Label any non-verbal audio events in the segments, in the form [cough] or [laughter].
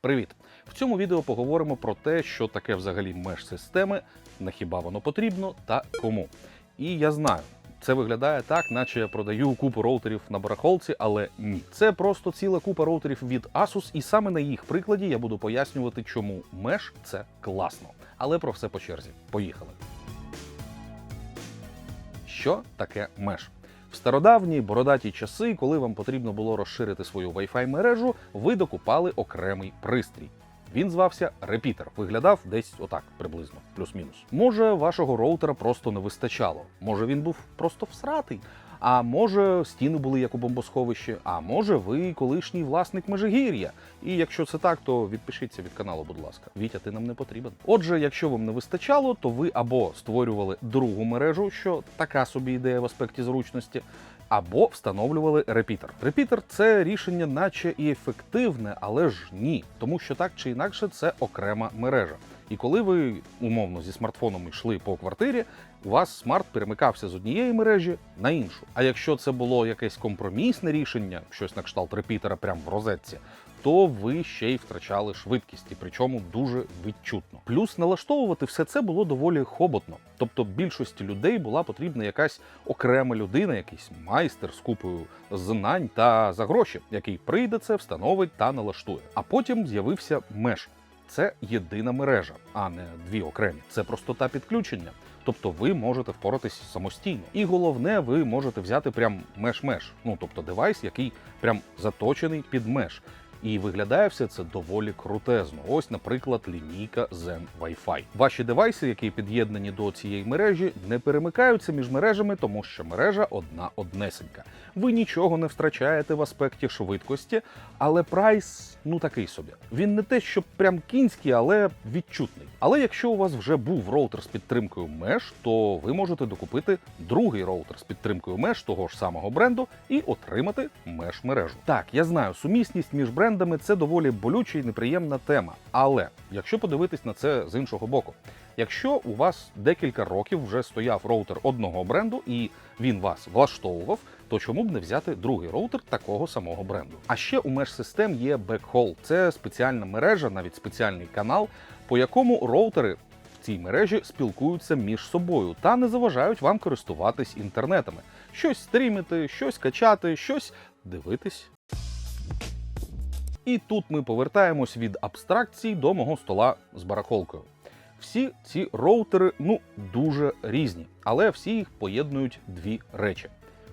Привіт! В цьому відео поговоримо про те, що таке взагалі меж системи, на хіба воно потрібно та кому. І я знаю, це виглядає так, наче я продаю купу роутерів на барахолці, але ні. Це просто ціла купа роутерів від Asus, і саме на їх прикладі я буду пояснювати, чому меж це класно. Але про все по черзі. Поїхали. Що таке меж? В стародавні бородаті часи, коли вам потрібно було розширити свою Wi-Fi мережу, ви докупали окремий пристрій. Він звався репітер, виглядав десь отак, приблизно, плюс-мінус. Може, вашого роутера просто не вистачало. Може, він був просто всратий. А може, стіни були як у бомбосховищі, а може, ви колишній власник Межигір'я. І якщо це так, то відпишіться від каналу, будь ласка. Вітя, ти нам не потрібен. Отже, якщо вам не вистачало, то ви або створювали другу мережу, що така собі ідея в аспекті зручності, або встановлювали репітер. Репітер це рішення, наче і ефективне, але ж ні, тому що так чи інакше це окрема мережа. І коли ви умовно зі смартфоном йшли по квартирі, у вас смарт перемикався з однієї мережі на іншу. А якщо це було якесь компромісне рішення, щось на кшталт репітера прямо в розетці, то ви ще й втрачали швидкість, і причому дуже відчутно. Плюс налаштовувати все це було доволі хоботно. Тобто більшості людей була потрібна якась окрема людина, якийсь майстер з купою знань та за гроші, який прийде це, встановить та налаштує. А потім з'явився меж. Це єдина мережа, а не дві окремі. Це простота підключення. Тобто ви можете впоратись самостійно. І головне, ви можете взяти прям меж-меж. Ну тобто девайс, який прям заточений під меж. І виглядає все це доволі крутезно. Ось, наприклад, лінійка Zen Wi-Fi. Ваші девайси, які під'єднані до цієї мережі, не перемикаються між мережами, тому що мережа одна однесенька. Ви нічого не втрачаєте в аспекті швидкості, але прайс ну такий собі. Він не те, що прям кінський, але відчутний. Але якщо у вас вже був роутер з підтримкою меж, то ви можете докупити другий роутер з підтримкою меж того ж самого бренду і отримати меж мережу. Так, я знаю, сумісність між брендами це доволі болюча і неприємна тема. Але якщо подивитись на це з іншого боку, якщо у вас декілька років вже стояв роутер одного бренду і він вас влаштовував, то чому б не взяти другий роутер такого самого бренду? А ще у меж систем є бекхол. Це спеціальна мережа, навіть спеціальний канал, по якому роутери цій мережі спілкуються між собою та не заважають вам користуватись інтернетами, щось стрімити, щось качати, щось дивитись. І тут ми повертаємось від абстракцій до мого стола з барахолкою. Всі ці роутери ну дуже різні, але всі їх поєднують дві речі.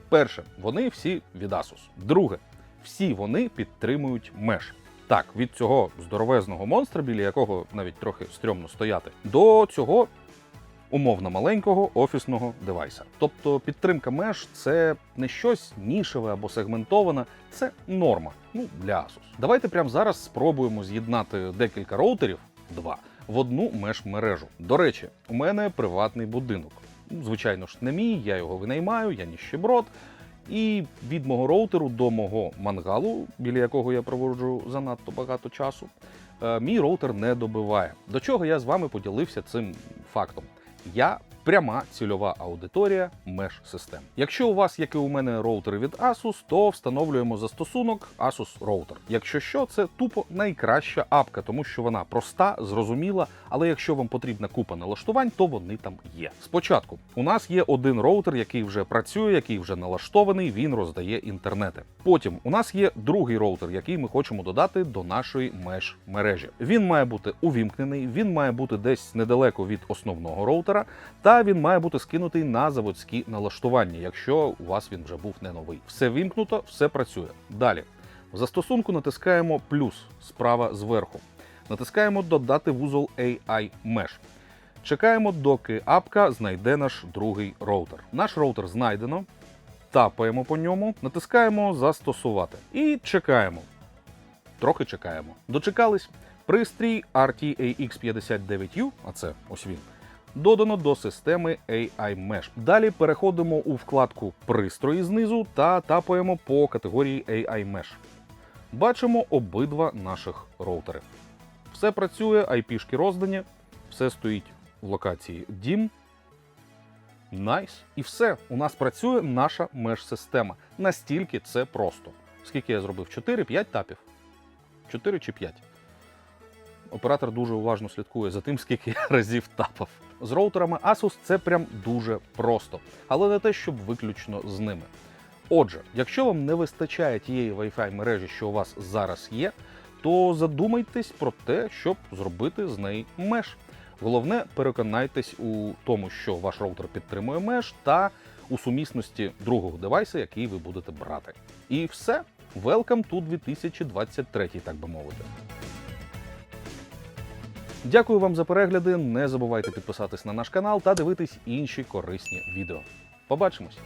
Перше, вони всі від Asus. Друге, всі вони підтримують меж. Так, від цього здоровезного монстра, біля якого навіть трохи стрьомно стояти, до цього умовно маленького офісного девайса. Тобто підтримка меж це не щось нішеве або сегментоване, це норма ну, для Asus. Давайте прямо зараз спробуємо з'єднати декілька роутерів, два, в одну меж мережу. До речі, у мене приватний будинок. Ну, Звичайно ж, не мій, я його винаймаю, я ніщеброд. І від мого роутеру до мого мангалу, біля якого я проводжу занадто багато часу, е, мій роутер не добиває. До чого я з вами поділився цим фактом. Я пряма цільова аудиторія меж систем. Якщо у вас, як і у мене, роутери від Asus, то встановлюємо застосунок Asus Router. Якщо що, це тупо найкраща апка, тому що вона проста, зрозуміла. Але якщо вам потрібна купа налаштувань, то вони там є. Спочатку у нас є один роутер, який вже працює, який вже налаштований, він роздає інтернети. Потім у нас є другий роутер, який ми хочемо додати до нашої меж мережі. Він має бути увімкнений, він має бути десь недалеко від основного роутера, та він має бути скинутий на заводські налаштування, якщо у вас він вже був не новий. Все вімкнуто, все працює. Далі в застосунку натискаємо плюс справа зверху. Натискаємо Додати вузол AI Mesh. Чекаємо, доки апка знайде наш другий роутер. Наш роутер знайдено. Тапаємо по ньому, натискаємо Застосувати і чекаємо. Трохи чекаємо. Дочекались. Пристрій RTAX59U, а це ось він, додано до системи AI Mesh. Далі переходимо у вкладку Пристрої знизу та тапаємо по категорії AI Mesh. Бачимо обидва наших роутери. Все працює, IP-шки роздані, все стоїть в локації Дім. Найс. І все. У нас працює наша меж-система. Настільки це просто. Скільки я зробив? 4-5 тапів. 4 чи 5. Оператор дуже уважно слідкує за тим, скільки я [laughs] разів тапав. З роутерами Asus це прям дуже просто, але не те, щоб виключно з ними. Отже, якщо вам не вистачає тієї Wi-Fi мережі, що у вас зараз є, то задумайтесь про те, щоб зробити з неї меш. Головне, переконайтесь у тому, що ваш роутер підтримує меш та у сумісності другого девайса, який ви будете брати. І все. Welcome to 2023, так би мовити. Дякую вам за перегляди. Не забувайте підписатись на наш канал та дивитись інші корисні відео. Побачимось!